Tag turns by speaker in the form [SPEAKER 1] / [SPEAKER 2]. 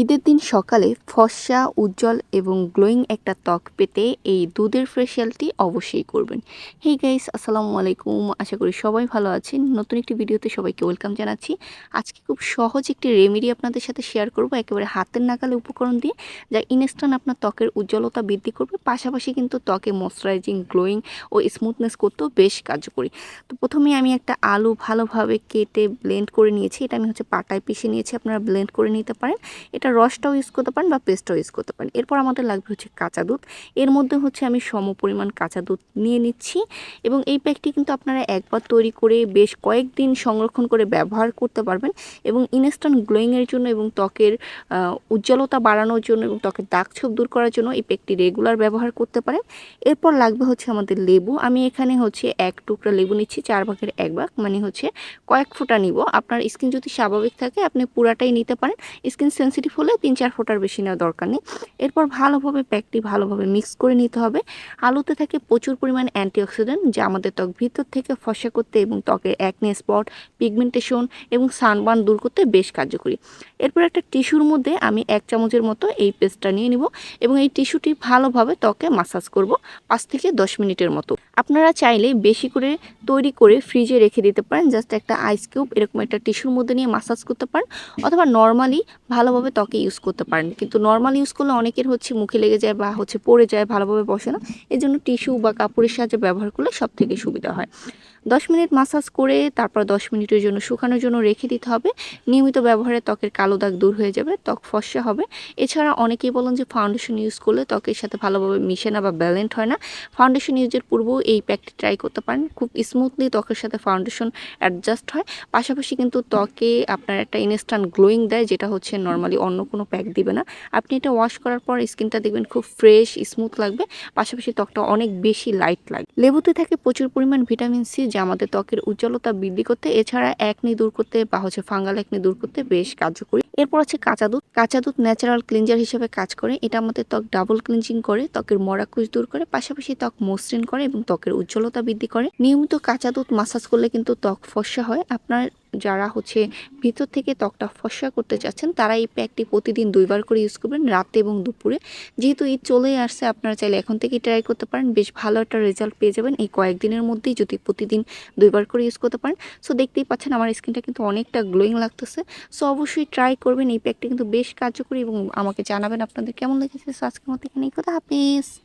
[SPEAKER 1] ঈদের দিন সকালে ফর্সা, উজ্জ্বল এবং গ্লোয়িং একটা ত্বক পেতে এই দুধের ফেশিয়ালটি অবশ্যই করবেন। হেই গাইস আসসালামু আলাইকুম। আশা করি সবাই ভালো আছেন। নতুন একটি ভিডিওতে সবাইকে ওয়েলকাম জানাচ্ছি। আজকে খুব সহজ একটি রেমেডি আপনাদের সাথে শেয়ার করব একেবারে হাতের নাগালে উপকরণ দিয়ে, যা ইনস্ট্যান্ট আপনার ত্বকের উজ্জ্বলতা বৃদ্ধি করবে। পাশাপাশি কিন্তু ত্বকে ময়শ্চারাইজিং, গ্লোয়িং ও স্মুথনেস করতেও বেশ কার্যকরী। তো প্রথমে আমি একটা আলু ভালোভাবে কেটে ব্লেন্ড করে নিয়েছি। এটা আমি হচ্ছে পাটায় পিষে নিয়েছি। আপনারা ব্লেন্ড করে নিতে পারেন। এটা রসটাও ইউজ করতে পারেন বা পেস্টটাও ইউজ করতে পারেন। এরপর আমাদের লাগবে হচ্ছে কাঁচা দুধ। এর মধ্যে হচ্ছে আমি সম পরিমাণ কাঁচা দুধ নিয়ে নিচ্ছি এবং এই প্যাকটি কিন্তু আপনারা একবার তৈরি করে বেশ কয়েকদিন সংরক্ষণ করে ব্যবহার করতে পারবেন এবং ইনস্ট্যান্ট গ্লোয়িংয়ের জন্য এবং ত্বকের উজ্জ্বলতা বাড়ানোর জন্য এবং ত্বকের দাগ ছোপ দূর করার জন্য এই প্যাকটি রেগুলার ব্যবহার করতে পারেন। এরপর লাগবে হচ্ছে আমাদের লেবু। আমি এখানে হচ্ছে এক টুকরা লেবু নিচ্ছি, চার ভাগের এক ভাগ মানে হচ্ছে কয়েক ফোঁটা নিব। আপনার স্কিন যদি স্বাভাবিক থাকে, আপনি পুরাটাই নিতে পারেন। স্কিন সেন্সিটিভ হলে তিন চার ফোঁটার বেশি নেওয়ার দরকার নেই। এরপর ভালোভাবে প্যাকটি ভালোভাবে মিক্স করে নিতে হবে। আলুতে থাকে প্রচুর পরিমাণ অ্যান্টিঅক্সিডেন্ট যা আমাদের ত্বক ভিতর থেকে ফসা করতে এবং ত্বকের অ্যাকনে স্পট পিগমেন্টেশন এবং সানবার্ন দূর করতে বেশ কার্যকরী। এরপর একটা টিস্যুর মধ্যে আমি এক চামচের মতো এই পেস্টটা নিয়ে নিব এবং এই টিস্যুটি ভালোভাবে ত্বকে মাসাজ করব পাঁচ থেকে দশ মিনিটের মতো। আপনারা চাইলে বেশি করে তৈরি করে ফ্রিজে রেখে দিতে পারেন জাস্ট একটা আইস কিউব এরকম একটা টিস্যুর মধ্যে নিয়ে মাসাজ করতে পারেন। অথবা নর্মালি ভালোভাবে ত্বকে ইউজ করতে পারেন। কিন্তু নর্মাল ইউজ করলে অনেকের হচ্ছে মুখে লেগে যায় বা হচ্ছে পড়ে যায়, ভালোভাবে বসে না। এই জন্য টিস্যু বা কাপড়ের সাহায্যে ব্যবহার করলে সব থেকে সুবিধা হয়। দশ মিনিট মাসাজ করে তারপর দশ মিনিটের জন্য শুকানোর জন্য রেখে দিতে হবে। নিয়মিত ব্যবহারে ত্বকের কালো দাগ দূর হয়ে যাবে, ত্বক ফর্সা হবে। এছাড়া অনেকেই বলেন যে ফাউন্ডেশন ইউজ করলে ত্বকের সাথে ভালোভাবে মিশে না বা ব্যালেন্ট হয় না। ফাউন্ডেশন ইউজের পূর্বেও এই প্যাকটি ট্রাই করতে পারেন। খুব স্মুথলি ত্বকের সাথে ফাউন্ডেশন অ্যাডজাস্ট হয়। পাশাপাশি কিন্তু ত্বকে আপনার একটা ইনস্ট্যান্ট গ্লোয়িং দেয়, যেটা হচ্ছে নর্মালি অন্য কোনো প্যাক দিবে না। আপনি এটা ওয়াশ করার পর স্কিনটা দেখবেন খুব ফ্রেশ স্মুথ লাগবে। পাশাপাশি ত্বকটা অনেক বেশি লাইট লাগবে লেবুতে থাকে প্রচুর পরিমাণ ভিটামিন সি যা আমাদের ত্বকের উজ্জ্বলতা বৃদ্ধি করতে, এছাড়া একনি দূর করতে বা হচ্ছে ফাঙ্গাল একনি দূর করতে বেশ কার্যকরী। এরপর আছে কাঁচা দুধ। কাঁচা দুধ ন্যাচারাল ক্লিনজার হিসেবে কাজ করে। এটা আমাদের ত্বক ডাবল ক্লিনজিং করে, ত্বকের মরাকুশ দূর করে, পাশাপাশি ত্বক মসৃণ করে এবং ত্বকের উজ্জ্বলতা বৃদ্ধি করে। নিয়মিত কাঁচা দুধ মাসাজ করলে কিন্তু ত্বক ফর্সা হয়। আপনার যারা হচ্ছে ভিতর থেকে ত্বকটা ফর্সা করতে চাচ্ছেন তারা এই প্যাকটি প্রতিদিন দুইবার করে ইউজ করবেন রাতে এবং দুপুরে। যেহেতু ঈদ চলেই আসছে, আপনারা চাইলে এখন থেকেই ট্রাই করতে পারেন। বেশ ভালো একটা রেজাল্ট পেয়ে যাবেন। এই কয়েকদিনের মধ্যেই যদি প্রতিদিন দুইবার করে ইউজ করতে পারেন। সো দেখতেই পাচ্ছেন আমার স্কিনটা কিন্তু অনেকটা গ্লোয়িং লাগতেছে। সো অবশ্যই ট্রাই করবেন। এই প্যাকটি কিন্তু বেশ কার্যকরী এবং আমাকে জানাবেন আপনাদের কেমন লেগেছে। আজকের মতো এখানেই। কথা হাফিজ।